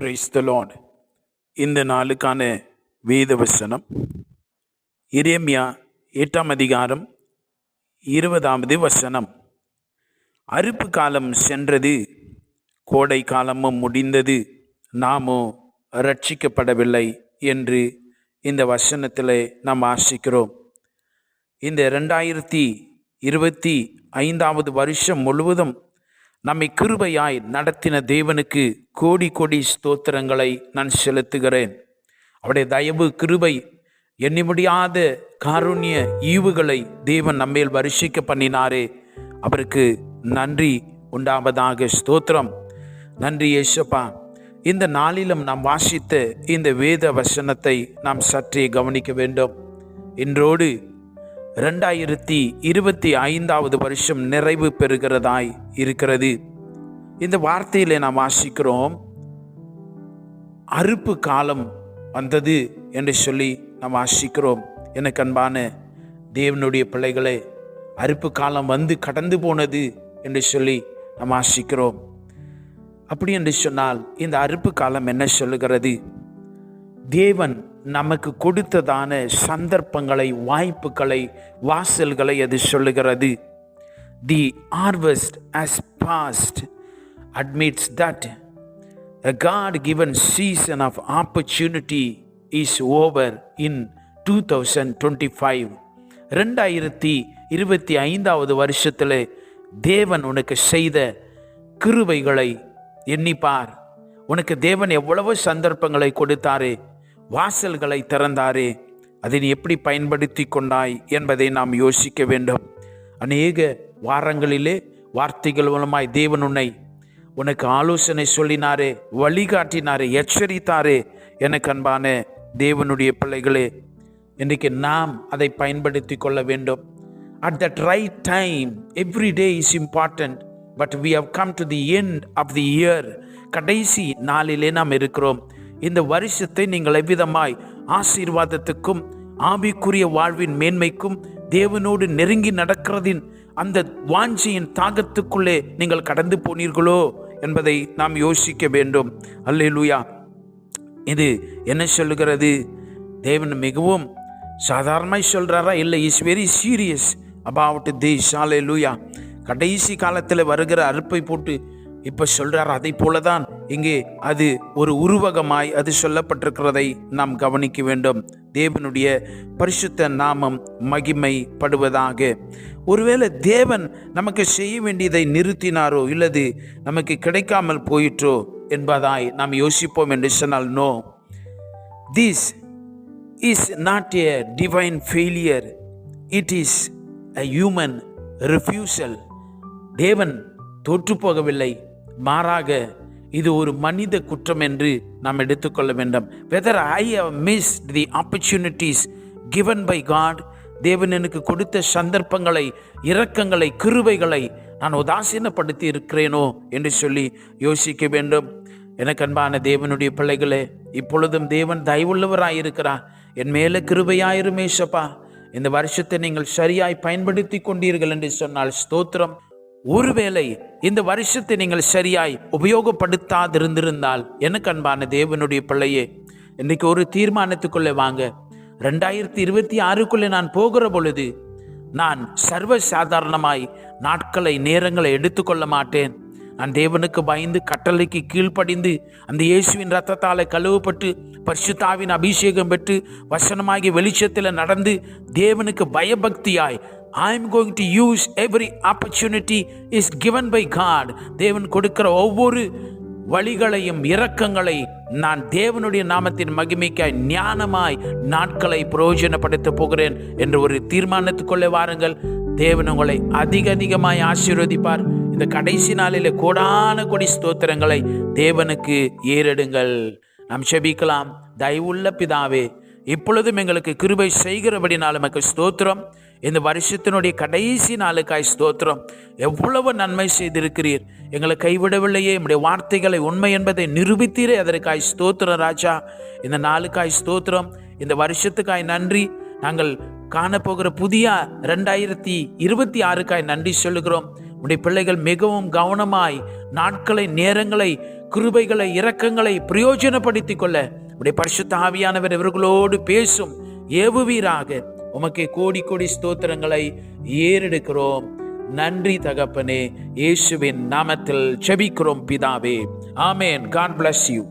Praise the Lord இந்த நாளுக்கான வேத வசனம் இரேமியா எட்டாம் அதிகாரம் இருபதாவது வசனம். அறுப்பு காலம் சென்றது கோடை காலமும் முடிந்தது நாமோ ரட்சிக்கப்படவில்லை என்று இந்த வசனத்தில் நாம் ஆசிக்கிறோம். இந்த ரெண்டாயிரத்தி இருபத்தி ஐந்தாவது வருஷம் முழுவதும் நம்மை கிருபையாய் நடத்தின தேவனுக்கு கோடி கோடி ஸ்தோத்திரங்களை நான் செலுத்துகிறேன். அவருடைய தயவு கிருபை எண்ணி முடியாத காருண்ய ஈவுகளை தேவன் நம்மேல் வருஷிக்க பண்ணினாரே. அவருக்கு நன்றி உண்டாவதாக ஸ்தோத்திரம். நன்றி ஏசப்பா இந்த நாளிலும் நாம் வாசித்த இந்த வேத வசனத்தை நாம் சற்றே கவனிக்க வேண்டும். இன்றோடு ரெண்டாயிரத்தி இருபத்தி ஐந்தாவது வருஷம் நிறைவு பெறுகிறதாய் இருக்கிறது. இந்த வார்த்தையில் நாம் வாசிக்கிறோம் அறுப்பு காலம் வந்தது என்று சொல்லி நாம் வாசிக்கிறோம். எனக்கு அன்பான தேவனுடைய பிள்ளைகளே அறுப்பு காலம் வந்து கடந்து போனது என்று சொல்லி நாம் வாசிக்கிறோம். அப்படி என்று சொன்னால் இந்த அறுப்பு காலம் என்ன சொல்லுகிறது? தேவன் நமக்கு கொடுத்ததான சந்தர்ப்பங்களை வாய்ப்புகளை வாசல்களை அது சொல்லுகிறது. The harvest as past admits given a God given season of opportunity is over in 2025 ரெண்டாயிரத்தி இருபத்தி ஐந்தாவது வருஷத்தில் தேவன் உனக்கு செய்த கிருவைகளை எண்ணிப்பார். உனக்கு தேவன் எவ்வளவு சந்தர்ப்பங்களை கொடுத்தாரு. வாசல்களை திறந்தாரே அதை நீ எப்படி பயன்படுத்தி கொண்டாய் என்பதை நாம் யோசிக்க வேண்டும். அநேக வாரங்களிலே வார்த்தைகள் மூலமாய் தேவன் உன்னை உனக்கு ஆலோசனை சொல்லினாரே வழிகாட்டினாரே எச்சரித்தாரே எனக்கு அன்பான தேவனுடைய பிள்ளைகளே. இன்றைக்கு நாம் அதை பயன்படுத்தி கொள்ள வேண்டும். At that right time every day is important but we have come to the end of the year கடைசி நாளிலே நாம் இருக்கிறோம். இந்த வருஷத்தை நீங்கள் எவ்விதமாய் ஆசீர்வாதத்துக்கும் ஆவிக்குரிய வாழ்வின் மேன்மைக்கும் தேவனோடு நெருங்கி நடக்கிறதின் அந்த வாஞ்சியின் தாகத்துக்குள்ளே நீங்கள் கடந்து போனீர்களோ என்பதை நாம் யோசிக்க வேண்டும். அல்லேலூயா. இது என்ன சொல்லுகிறது? தேவன் மிகவும் சாதாரணமாய் சொல்கிறாரா இல்லை is very serious about the chalet லூயா கடைசி காலத்தில் வருகிற அறுப்பை போட்டு இப்போ சொல்கிறார் அதை போலதான் இங்கே அது ஒரு உருவகமாய் அது சொல்லப்பட்டிருக்கிறதை நாம் கவனிக்க வேண்டும். தேவனுடைய பரிசுத்த நாமம் மகிமைப்படுவதாக. ஒருவேளை தேவன் நமக்கு செய்ய வேண்டியதை நிறுத்தினாரோ இல்லது நமக்கு கிடைக்காமல் போயிற்றோ என்பதாய் நாம் யோசிப்போம் என்று சொன்னால் no. This is not a divine failure it is a human refusal தேவன் தோற்று போகவில்லை. மாறாக இது ஒரு மனித குற்றம் என்று நாம் எடுத்துக்கொள்ள வேண்டும். Whether I have miss the opportunities given by God தேவன் எனக்கு கொடுத்த சந்தர்ப்பங்களை இரக்கங்களை கிருவைகளை நான் உதாசீனப்படுத்தி இருக்கிறேனோ என்று சொல்லி யோசிக்க வேண்டும். எனக்கு அன்பான தேவனுடைய பிள்ளைகளே இப்பொழுதும் தேவன் தயவுள்ளவராயிருக்கிறார் என் மேலே கிருபையாயிருமேஷப்பா இந்த வருஷத்தை நீங்கள் சரியாய் பயன்படுத்தி கொண்டீர்கள் என்று சொன்னால் ஸ்தோத்திரம். ஒருவேளை இந்த வருஷத்தை நீங்கள் சரியாய் உபயோகப்படுத்தாதிருந்திருந்தால் எனக்கு அன்பான தேவனுடைய பிள்ளையே இன்னைக்கு ஒரு தீர்மானத்துக்குள்ளே வாங்க. ரெண்டாயிரத்தி இருபத்தி ஆறுக்குள்ளே நான் போகிற பொழுது நான் சர்வ சாதாரணமாய் நாட்களை நேரங்களை எடுத்துக்கொள்ள மாட்டேன். நான் தேவனுக்கு பயந்து கட்டளைக்கு கீழ்ப்படிந்து அந்த இயேசுவின் ரத்தத்தால் கழுவப்பட்டு பரிசுத்தாவின் அபிஷேகம் பெற்று வசனமாகி வெளிச்சத்தில் நடந்து தேவனுக்கு பயபக்தியாய் I am going to use every opportunity is given by God தேவன் கொடுக்கிற ஒவ்வொரு வழிகளையும் இரக்கங்களை நான் தேவனுடைய நாமத்தின் மகிமைக்காய் ஞானமாய் நாட்களை பிரயோஜனப்படுத்த போகிறேன் என்று ஒரு தீர்மானத்துக்குள்ளே வாருங்கள். தேவன் உங்களை அதிக அதிகமாய் ஆசீர்வதிப்பார். இந்த கடைசி நாளிலே கோடான கொடி ஸ்தோத்திரங்களை தேவனுக்கு ஏறெடுங்கள். நாம் செபிக்கலாம். தயவுள்ள பிதாவே இப்பொழுதும் எங்களுக்கு கிருபை செய்கிறபடினால் எமக்கு ஸ்தோத்திரம். இந்த வருஷத்தினுடைய கடைசி நாளுக்காய் ஸ்தோத்திரம். எவ்வளவு நன்மை செய்திருக்கிறீர். எங்களை கைவிடவில்லையே. நம்முடைய வார்த்தைகளை உண்மை என்பதை நிரூபித்தீரே அதற்காய் ஸ்தோத்திரம் ராஜா. இந்த நாளுக்காய் ஸ்தோத்திரம் இந்த வருஷத்துக்காய் நன்றி. நாங்கள் காணப்போகிற புதிய ரெண்டாயிரத்தி இருபத்தி ஆறுக்காய் நன்றி சொல்லுகிறோம். உடைய பிள்ளைகள் மிகவும் கவனமாய் நாட்களை நேரங்களை கிருபைகளை இரக்கங்களை பிரயோஜனப்படுத்திக் கொள்ள. உடைய பரிசுத்த ஆவியானவர் இவர்களோடு பேசும் ஏவுவீராக. உமக்கு கோடி கோடி ஸ்தோத்திரங்களை ஏறெடுக்கிறோம். நன்றி தகப்பனே இயேசுவின் நாமத்தில் செபிக்கிறோம் பிதாவே. ஆமேன். God bless you